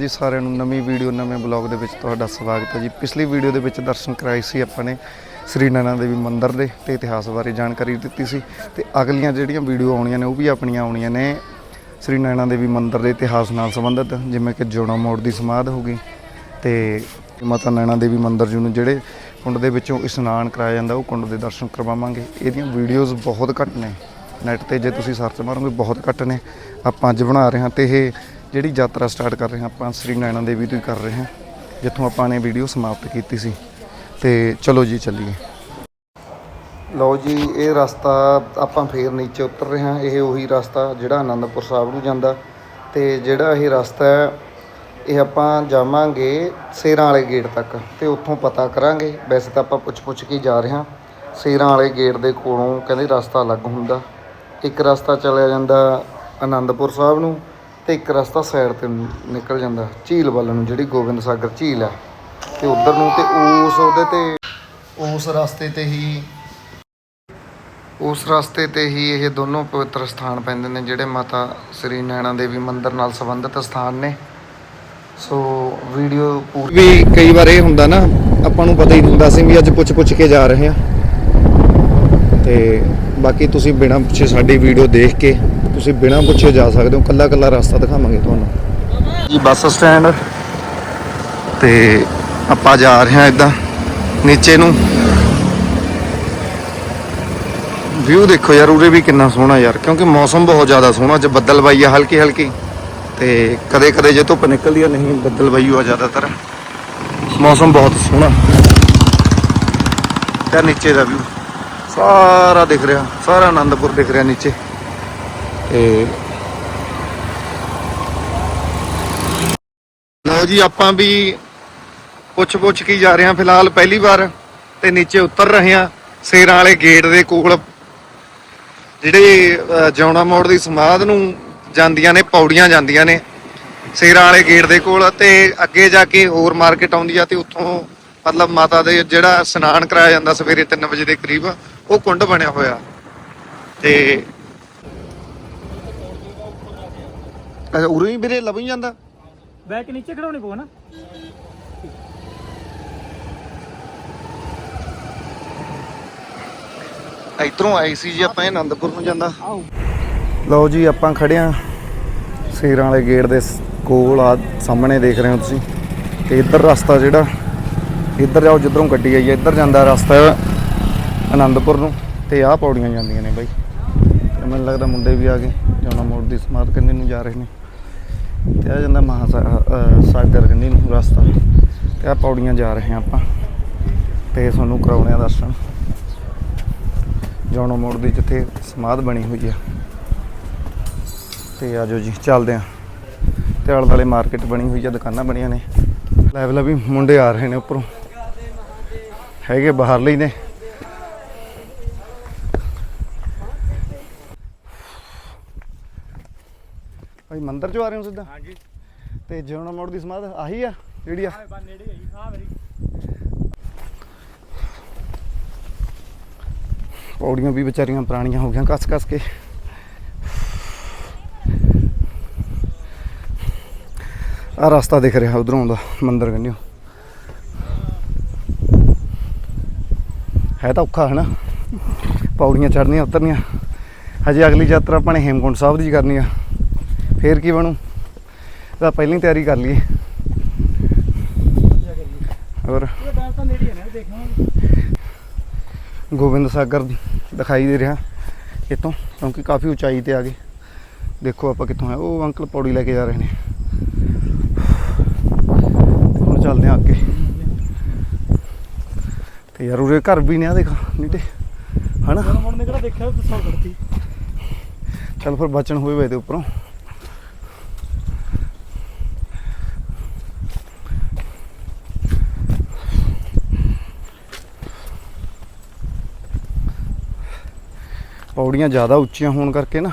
ਜੀ ਸਾਰਿਆਂ ਨੂੰ ਨਵੀਂ ਵੀਡੀਓ, ਨਵੇਂ ਬਲੌਗ ਦੇ ਵਿੱਚ ਤੁਹਾਡਾ ਸਵਾਗਤ ਹੈ ਜੀ। ਪਿਛਲੀ ਵੀਡੀਓ ਦੇ ਵਿੱਚ ਦਰਸ਼ਨ ਕਰਾਏ ਸੀ ਆਪਾਂ ਨੇ ਸ੍ਰੀ ਨੈਣਾ ਦੇਵੀ ਮੰਦਿਰ ਦੇ ਤੇ ਇਤਿਹਾਸ ਬਾਰੇ ਜਾਣਕਾਰੀ ਦਿੱਤੀ ਸੀ ਤੇ ਅਗਲੀਆਂ ਜਿਹੜੀਆਂ ਵੀਡੀਓ ਆਉਣੀਆਂ ਨੇ ਉਹ ਵੀ ਆਪਣੀਆਂ ਆਉਣੀਆਂ ਨੇ ਸ੍ਰੀ ਨੈਣਾ ਦੇਵੀ ਮੰਦਿਰ ਦੇ ਇਤਿਹਾਸ ਨਾਲ ਸੰਬੰਧਿਤ, ਜਿਵੇਂ ਕਿ ਜੋੜਾ ਮੋੜ ਦੀ ਸਮਾਧ ਹੋ ਗਈ ਤੇ ਮਾਤਾ ਨੈਣਾ ਦੇਵੀ ਮੰਦਿਰ ਜੀ ਨੂੰ ਜਿਹੜੇ ਕੁੰਡ ਦੇ ਵਿੱਚੋਂ ਇਸ਼ਨਾਨ ਕਰਾਇਆ ਜਾਂਦਾ, ਉਹ ਕੁੰਡ ਦੇ ਦਰਸ਼ਨ ਕਰਵਾਵਾਂਗੇ। ਇਹਦੀਆਂ ਵੀਡੀਓਜ਼ ਬਹੁਤ ਘੱਟ ਨੇ। ਨੈਟ ਤੇ ਜੇ ਤੁਸੀਂ ਸਰਚ ਮਾਰੋਗੇ, ਬਹੁਤ ਘੱਟ ਨੇ। ਆਪਾਂ ਅੱਜ ਬਣਾ ਰਹੇ ਹਾਂ ਤੇ ਇਹ ਜਿਹੜੀ ਯਾਤਰਾ ਸਟਾਰਟ ਕਰ ਰਹੇ ਹਾਂ ਆਪਾਂ, ਸ੍ਰੀ ਨਾਇਣਾ ਦੇਵੀ ਤੋਂ ਹੀ ਕਰ ਰਹੇ ਹਾਂ, ਜਿੱਥੋਂ ਆਪਾਂ ਨੇ ਵੀਡੀਓ ਸਮਾਪਤ ਕੀਤੀ ਸੀ। ਤੇ ਚਲੋ ਜੀ, ਚੱਲੀਏ। ਲਓ ਜੀ, ਇਹ ਰਸਤਾ ਆਪਾਂ ਫੇਰ ਨੀਚੇ ਉਤਰ ਰਹੇ ਹਾਂ। ਇਹ ਉਹੀ ਰਸਤਾ ਜਿਹੜਾ ਆਨੰਦਪੁਰ ਸਾਹਿਬ ਨੂੰ ਜਾਂਦਾ। ਤੇ ਜਿਹੜਾ ਇਹ ਰਸਤਾ ਹੈ, ਇਹ ਆਪਾਂ ਜਾਵਾਂਗੇ ਸੇਰਾਂ ਵਾਲੇ ਗੇਟ ਤੱਕ। ਤੇ ਉੱਥੋਂ ਪਤਾ ਕਰਾਂਗੇ। ਵੈਸੇ ਤਾਂ ਆਪਾਂ ਪੁੱਛ ਪੁੱਛ ਕੇ ਜਾ ਰਹੇ ਹਾਂ। ਸੇਰਾਂ ਵਾਲੇ ਗੇਟ ਦੇ ਕੋਲੋਂ ਕਹਿੰਦੇ ਰਸਤਾ ਅਲੱਗ ਹੁੰਦਾ। ਇੱਕ ਰਸਤਾ ਚਲਿਆ ਜਾਂਦਾ ਆਨੰਦਪੁਰ ਸਾਹਿਬ ਨੂੰ। ਤੇ ਇੱਕ ਰਸਤਾ ਸਾਈਡ ਤੇ ਨੂੰ ਨਿਕਲ ਜਾਂਦਾ, ਝੀਲ ਵੱਲ ਨੂੰ, ਜਿਹੜੀ ਗੋਬਿੰਦ ਸਾਗਰ ਝੀਲ ਹੈ ਤੇ ਉਧਰ ਨੂੰ ਤੇ ਉਸ ਉਹਦੇ ਤੇ, ਉਸ ਰਸਤੇ ਤੇ ਹੀ, ਉਸ ਰਸਤੇ ਤੇ ਹੀ ਇਹ ਦੋਨੋਂ ਪਵਿੱਤਰ ਸਥਾਨ ਪੈਂਦੇ ਨੇ, ਜਿਹੜੇ ਮਾਤਾ ਸ੍ਰੀ ਨੈਣਾ ਦੇਵੀ ਮੰਦਿਰ ਨਾਲ ਸੰਬੰਧਿਤ ਸਥਾਨ ਨੇ। ਸੋ ਵੀਡੀਓ ਪੂਰੀ ਵੀ ਕਈ ਵਾਰ ਇਹ ਹੁੰਦਾ ਨਾ, ਆਪਾਂ ਨੂੰ ਪਤਾ ਹੀ ਹੁੰਦਾ ਸੀ ਵੀ ਅੱਜ ਪੁੱਛ ਪੁੱਛ ਕੇ ਜਾ ਰਹੇ ਆ ਤੇ ਬਾਕੀ ਤੁਸੀਂ ਬਿਨਾਂ ਪੁੱਛੇ ਸਾਡੀ ਵੀਡੀਓ ਦੇਖ ਕੇ ਤੁਸੀਂ ਬਿਨਾਂ ਪੁੱਛੇ ਜਾ ਸਕਦੇ ਹੋ, ਕੱਲਾ ਕੱਲਾ ਰਸਤਾ ਦਿਖਾਵਾਂਗੇ ਤੁਹਾਨੂੰ। ਜੀ, ਬੱਸ ਸਟੈਂਡ ਤੇ ਆਪਾਂ ਜਾ ਰਹੇ ਹਾਂ ਇਦਾਂ ਨੀਚੇ ਨੂੰ। ਵਿਊ ਦੇਖੋ ਯਾਰ, ਉਰੇ ਵੀ ਕਿੰਨਾ ਸੋਹਣਾ ਯਾਰ, ਕਿਉਂਕਿ ਮੌਸਮ ਬਹੁਤ ਜ਼ਿਆਦਾ ਸੋਹਣਾ, ਅੱਜ ਬੱਦਲਬਾਈ ਆ ਹਲਕੀ ਹਲਕੀ। ਤੇ ਕਦੇ ਕਦੇ ਜੇ ਧੁੱਪ ਨਿਕਲਦੀ ਆ, ਨਹੀਂ ਬੱਦਲ ਬੱਦਲਬਾਈ ਆ ਜ਼ਿਆਦਾਤਰ। ਮੌਸਮ ਬਹੁਤ ਸੋਹਣਾ। ਤੇ ਨੀਚੇ ਦਾ ਵਿਊ ਸਾਰਾ ਦਿਖ ਰਿਹਾ, ਸਾਰਾ ਆਨੰਦਪੁਰ ਦਿਖ ਰਿਹਾ ਨੀਚੇ। ਤੇ ਲਓ ਜੀ ਆਪਾਂ ਵੀ ਪੁੱਛ ਪੁੱਛ ਕੇ ਜਾ ਰਹੇ ਹਾਂ ਫਿਲਹਾਲ ਪਹਿਲੀ ਵਾਰ ਤੇ ਨੀਚੇ ਉਤਰ ਰਹੇ ਹਾਂ ਸੇਰਾਂ ਵਾਲੇ ਗੇਟ ਦੇ ਕੋਲ। ਜਿਹੜੇ ਅ, ਮੋੜ ਦੀ ਸਮਾਧ ਨੂੰ ਜਾਂਦੀਆਂ ਨੇ ਪੌੜੀਆਂ ਜਾਂਦੀਆਂ ਨੇ ਸੇਰਾਂ ਵਾਲੇ ਗੇਟ ਦੇ ਕੋਲ ਤੇ ਅੱਗੇ ਜਾ ਕੇ ਹੋਰ ਮਾਰਕੀਟ ਆਉਂਦੀ ਆ ਤੇ ਉੱਥੋਂ ਮਤਲਬ ਮਾਤਾ ਦੇ ਜਿਹੜਾ ਇਸ਼ਨਾਨ ਕਰਾਇਆ ਜਾਂਦਾ ਸਵੇਰੇ 3 ਵਜੇ ਦੇ ਕਰੀਬ ਉਹ ਕੁੰਡ ਬਣਿਆ ਹੋਇਆ। ਤੇ ਅੱਛਾ ਉਰੇ ਹੀ ਵੀਰੇ ਲੱਭ ਹੀ ਜਾਂਦਾ। ਬੈਕ ਨੀਚੇ ਖੜਾਉਣੀ ਪਊ ਨਾ ਇਧਰੋਂ ਆਈ ਸੀ ਜੀ ਆਪਾਂ ਇਹ ਆਨੰਦਪੁਰ ਨੂੰ ਜਾਂਦਾ। ਆਓ। ਲਓ ਜੀ ਆਪਾਂ ਖੜੇ ਆ ਸੇਰਾਂ ਵਾਲੇ ਗੇਟ ਦੇ ਕੋਲ ਆ ਸਾਹਮਣੇ ਦੇਖ ਰਹੇ ਹੋ ਤੁਸੀਂ। ਤੇ ਇੱਧਰ ਰਸਤਾ ਜਿਹੜਾ ਇੱਧਰ ਜਾਓ ਜਿੱਧਰੋਂ ਗੱਡੀ ਆਈ ਹੈ ਇੱਧਰ ਜਾਂਦਾ ਰਸਤਾ ਆਨੰਦਪੁਰ ਨੂੰ। ਤੇ ਆਹ ਪੌੜੀਆਂ ਜਾਂਦੀਆਂ ਨੇ ਬਾਈ। ਮੈਨੂੰ ਲੱਗਦਾ ਮੁੰਡੇ ਵੀ ਆ ਗਏ। ਜਾਣਾ ਮੋੜ ਦੀ ਸਮਾਧ ਕੰਨੀ ਨੂੰ ਜਾ ਰਹੇ ਨੇ। ਤੇ ਆ ਜਾਂਦਾ ਮਹਾ ਸਾਗਰ ਕੰਨੀ ਨੂੰ ਰਸਤਾ। ਤੇ ਆ ਪੌੜੀਆਂ ਜਾ ਰਹੇ ਹਾਂ ਆਪਾਂ। ਤੇ ਤੁਹਾਨੂੰ ਕਰਾਉਣੇ ਆ ਦਰਸ਼ਨ। ਜੌਣਾ ਮੋੜ ਦੀ ਜਿੱਥੇ ਸਮਾਧ ਬਣੀ ਹੋਈ ਆ। ਤੇ ਆਜੋ ਜੀ, ਚੱਲਦੇ ਆ ਤੇ ਆਲੇ ਦੁਆਲੇ ਮਾਰਕੀਟ ਬਣੀ ਹੋਈ ਆ, ਦੁਕਾਨਾਂ ਬਣੀਆਂ ਨੇ। ਲੈਵਲ ਵੀ ਮੁੰਡੇ ਆ ਰਹੇ ਨੇ ਉੱਪਰੋਂ। ਹੈਗੇ ਬਾਹਰ ਲਈ ਨੇ। ਭਾਈ ਮੰਦਿਰ ਚੋਂ ਆ ਰਹੇ ਹੋ ਸਿੱਧਾ? ਹਾਂਜੀ। ਤੇ ਜੌਣਾ ਮੋੜ ਦੀ ਸਮਾਧ ਆਹੀ ਆ ਜਿਹੜੀ ਆ? ਬਾ ਨੇੜੇ ਮੇਰੀ ਪੌੜੀਆਂ ਵੀ ਵਿਚਾਰੀਆਂ ਪੁਰਾਣੀਆਂ ਹੋ ਗਈਆਂ ਕੱਸ ਕੱਸ ਕੇ। ਆ ਰਸਤਾ ਦਿਖ ਰਿਹਾ ਉਧਰੋਂ ਆਉਂਦਾ ਮੰਦਿਰ ਕੰਨਿਓ। ਹੈ ਤਾਂ ਔਖਾ ਹੈ ਨਾ ਪੌੜੀਆਂ ਚੜ੍ਹਨੀਆਂ ਉਤਰਨੀਆਂ। ਹਜੇ ਅਗਲੀ ਯਾਤਰਾ ਆਪਾਂ ਨੇ ਹੇਮਕੁੰਟ ਸਾਹਿਬ ਦੀ ਕਰਨੀ ਆ। ਫੇਰ ਕੀ ਬਣੂ? ਤਾਂ ਪਹਿਲਾਂ ਹੀ ਤਿਆਰੀ ਕਰ ਲਈਏ। ਹੋਰ? ਨਾ ਗੋਬਿੰਦ ਸਾਗਰ ਦਿਖਾਈ ਦੇ ਰਿਹਾ ਇੱਥੋਂ ਕਿਉਂਕਿ ਕਾਫੀ ਉਚਾਈ ਤੇ ਆ ਗਏ। ਦੇਖੋ ਆਪਾਂ ਕਿੱਥੋਂ ਆ ਉਹ ਅੰਕਲ ਪੌੜੀ ਲੈ ਕੇ ਜਾ ਰਹੇ ਨੇ। ਹੁਣ ਚੱਲਦੇ ਆ ਅੱਗੇ। ਤੇ ਯਾਰ ਉਰੇ ਘਰ ਵੀ ਨੇ ਆ ਦੇਖਾ ਨੀਟੇ। ਹਨਾ? ਜਦੋਂ ਮੁੰਡੇ ਕਿਹੜਾ ਦੇਖਿਆ ਤਾਂ ਸੌ ਖੜਤੀ ਚੱਲ ਫਿਰ ਬਚਣ ਹੋਏ ਵੇ ਤੇ ਉੱਪਰੋਂ। ਪੌੜੀਆਂ ਜ਼ਿਆਦਾ ਉੱਚੀਆਂ ਹੋਣ ਕਰਕੇ ਨਾ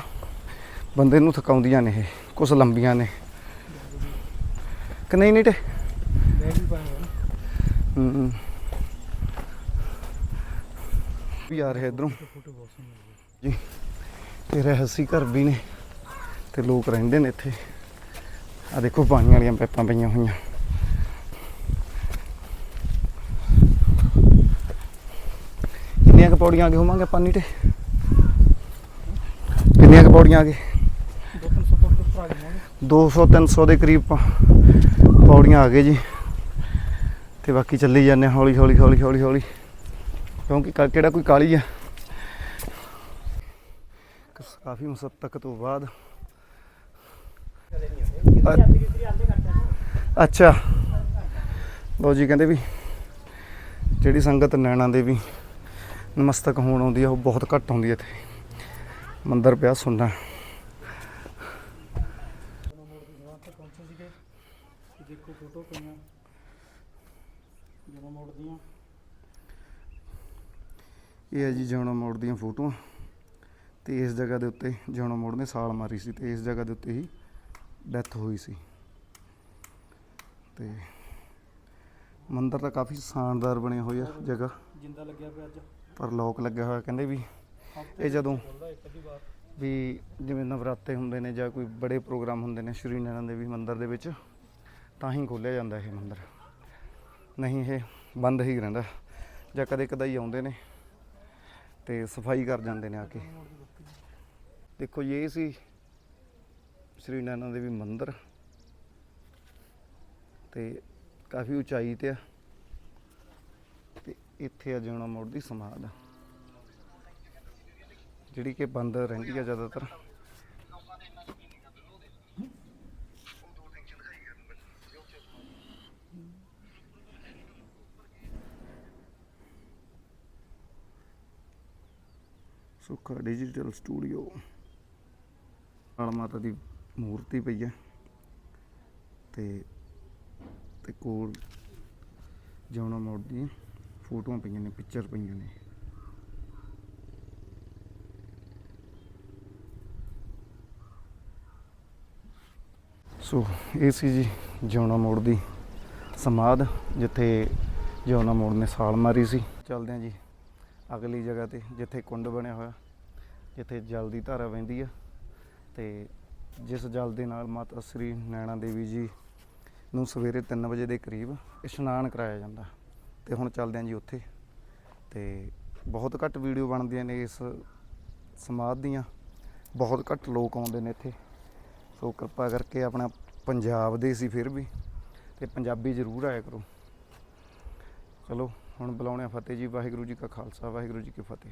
ਬੰਦੇ ਨੂੰ ਥਕਾਉਂਦੀਆਂ ਨੇ ਇਹ ਕੁਝ ਲੰਬੀਆਂ ਨੇ। ਕਿ ਨਹੀਂ ਨੀਟੇ? ਵੀ ਆ ਰਿਹਾ ਇਧਰੋਂ। ਜੀ ਤੇ ਰਹਿਸੀ ਘਰ ਵੀ ਨੇ ਤੇ ਲੋਕ ਰਹਿੰਦੇ ਨੇ ਇੱਥੇ। ਆ ਦੇਖੋ ਪਾਣੀ ਵਾਲੀਆਂ ਪੈਪਾਂ ਪਈਆਂ ਹੋਈਆਂ। ਕਿੰਨੀਆਂ ਕੁ ਪੌੜੀਆਂ ਆ ਗਏ ਹੋਵਾਂਗੇ ਪਾਣੀ ਤੇ ਕਿੰਨੀਆਂ ਕੁ ਪੌੜੀਆਂ ਆ ਗਏ ਦੋ ਤਿੰਨ ਸੌ ਫੁੱਟ ਉੱਪਰ ਆ ਜਾਵਾਂਗੇ 200 300 ਦੇ ਕਰੀਬ ਪੌੜੀਆਂ ਆ ਗਏ ਜੀ। ਤੇ ਬਾਕੀ ਚੱਲੀ ਜਾਂਦੇ ਹੌਲੀ ਹੌਲੀ ਹੌਲੀ ਹੌਲੀ ਹੌਲੀ। ਕਿਉਂਕਿ ਕਿਹੜਾ ਕੋਈ ਕਾਲੀ ਆ? ਕਾਫੀ ਮੁਸੱਤਕ ਤੋਂ ਬਾਅਦ। ਅੱਛਾ। ਲੋ ਜੀ ਕਹਿੰਦੇ ਵੀ ਜਿਹੜੀ ਸੰਗਤ ਨੈਣਾ ਦੇ ਵੀ ਨਮਸਤਕ ਹੋਣ ਆਉਂਦੀ ਆ ਉਹ ਬਹੁਤ ਘੱਟ ਆਉਂਦੀ ਹੈ ਇੱਥੇ। ਮੰਦਿਰ ਪਿਆ ਸੁਣਨਾ। ਦੇਖੋ ਫੋਟੋ ਪਈਆਂ। ਇਹ ਹੈ ਜੀ ਜਿਉਣਾ ਮੋੜ ਦੀਆਂ ਫੋਟੋਆਂ। ਤੇ ਇਸ ਜਗ੍ਹਾ ਦੇ ਉੱਤੇ ਜਿਉਣਾ ਮੋੜ ਨੇ ਸਾਲ ਮਾਰੀ ਸੀ ਤੇ ਇਸ ਜਗ੍ਹਾ ਦੇ ਉੱਤੇ ਹੀ ਡੈਥ ਹੋਈ ਸੀ। ਤੇ ਮੰਦਿਰ ਤਾਂ ਕਾਫੀ ਸ਼ਾਨਦਾਰ ਬਣਿਆ ਹੋਇਆ ਜਗ੍ਹਾ। ਜਿੰਦਾ ਲੱਗਿਆ ਪਿਆ ਅੱਜ। ਪਰ ਲੋਕ ਲੱਗਿਆ ਹੋਇਆ ਕਹਿੰਦੇ ਵੀ ਇਹ ਜਦੋਂ ਵੀ ਜਿਵੇਂ ਨਵਰਾਤੇ ਹੁੰਦੇ ਨੇ ਜਾਂ ਕੋਈ ਬੜੇ ਪ੍ਰੋਗਰਾਮ ਹੁੰਦੇ ਨੇ ਸ਼੍ਰੀ ਨੈਣਾ ਦੇਵੀ ਮੰਦਿਰ ਦੇ ਵਿੱਚ, ਤਾਂ ਹੀ ਖੋਲ੍ਹਿਆ ਜਾਂਦਾ ਇਹ ਮੰਦਿਰ। ਨਹੀਂ, ਇਹ ਬੰਦ ਹੀ ਰਹਿੰਦਾ। ਜਾਂ ਕਦੇ ਕਦਾਈ ਆਉਂਦੇ ਨੇ ਤੇ ਸਫ਼ਾਈ ਕਰ ਜਾਂਦੇ ਨੇ ਆ ਕੇ। ਦੇਖੋ ਇਹ ਸੀ ਸ਼੍ਰੀ ਨੈਣਾ ਦੇਵੀ ਮੰਦਿਰ। ਤੇ ਕਾਫੀ ਉਚਾਈ ਤੇ ਆ। ਤੇ ਇੱਥੇ ਆ ਜਿਉਣਾ ਮੋੜ ਦੀ ਸਮਾਧ। ਆ ਜਿਹੜੀ ਕਿ ਬੰਦ ਰਹਿੰਦੀ ਆ ਜ਼ਿਆਦਾਤਰ। Sukha digital studio. ਨਾਲ ਮਾਤਾ ਦੀ ਮੂਰਤੀ ਪਈ ਹੈ ਤੇ ਤੇ ਕੋਲ ਜਿਉਣਾ ਮੋੜ ਦੀਆਂ ਫੋਟੋਆਂ ਪਈਆਂ ਨੇ ਪਿਕਚਰ ਪਈਆਂ ਨੇ। ਸੋ, ਇਹ ਸੀ ਜੀ ਜਿਉਣਾ ਮੋੜ ਦੀ ਸਮਾਧ, ਜਿੱਥੇ ਜਿਉਣਾ ਮੋੜ ਨੇ ਸਾਲ ਮਾਰੀ ਸੀ। ਚੱਲਦੇ ਹਾਂ ਜੀ ਅਗਲੀ ਜਗ੍ਹਾ ਤੇ, ਜਿੱਥੇ ਕੁੰਡ ਬਣਿਆ ਹੋਇਆ, ਜਿੱਥੇ ਜਲ ਦੀ ਧਾਰਾ ਵਹਿੰਦੀ ਆ। ਤੇ ਜਿਸ ਜਲ ਦੇ ਨਾਲ ਮਾਤਾ ਸ੍ਰੀ ਨੈਣਾ ਦੇਵੀ ਜੀ ਨੂੰ ਸਵੇਰੇ 3 ਵਜੇ ਦੇ ਕਰੀਬ ਇਸ਼ਨਾਨ ਕਰਾਇਆ ਜਾਂਦਾ। ਤੇ ਹੁਣ ਚੱਲਦੇ ਹਾਂ ਜੀ ਉੱਥੇ। ਤੇ ਬਹੁਤ ਘੱਟ ਵੀਡੀਓ ਬਣਦੀਆਂ ਨੇ ਇਸ ਸਮਾਧ ਦੀਆਂ। ਬਹੁਤ ਘੱਟ ਲੋਕ ਆਉਂਦੇ ਨੇ ਇੱਥੇ। ਸੋ ਕਿਰਪਾ ਕਰਕੇ ਆਪਣਾ ਪੰਜਾਬ ਦੇ ਸੀ ਫਿਰ ਵੀ ਤੇ ਪੰਜਾਬੀ ਜ਼ਰੂਰ ਆਇਆ ਕਰੋ। ਚਲੋ, ਹੁਣ ਬੁਲਾਉਣੇ ਆ ਫਤਿਹ ਜੀ, ਵਾਹਿਗੁਰੂ ਜੀ ਕਾ ਖਾਲਸਾ, ਵਾਹਿਗੁਰੂ ਜੀ ਕੀ ਫਤਿਹ।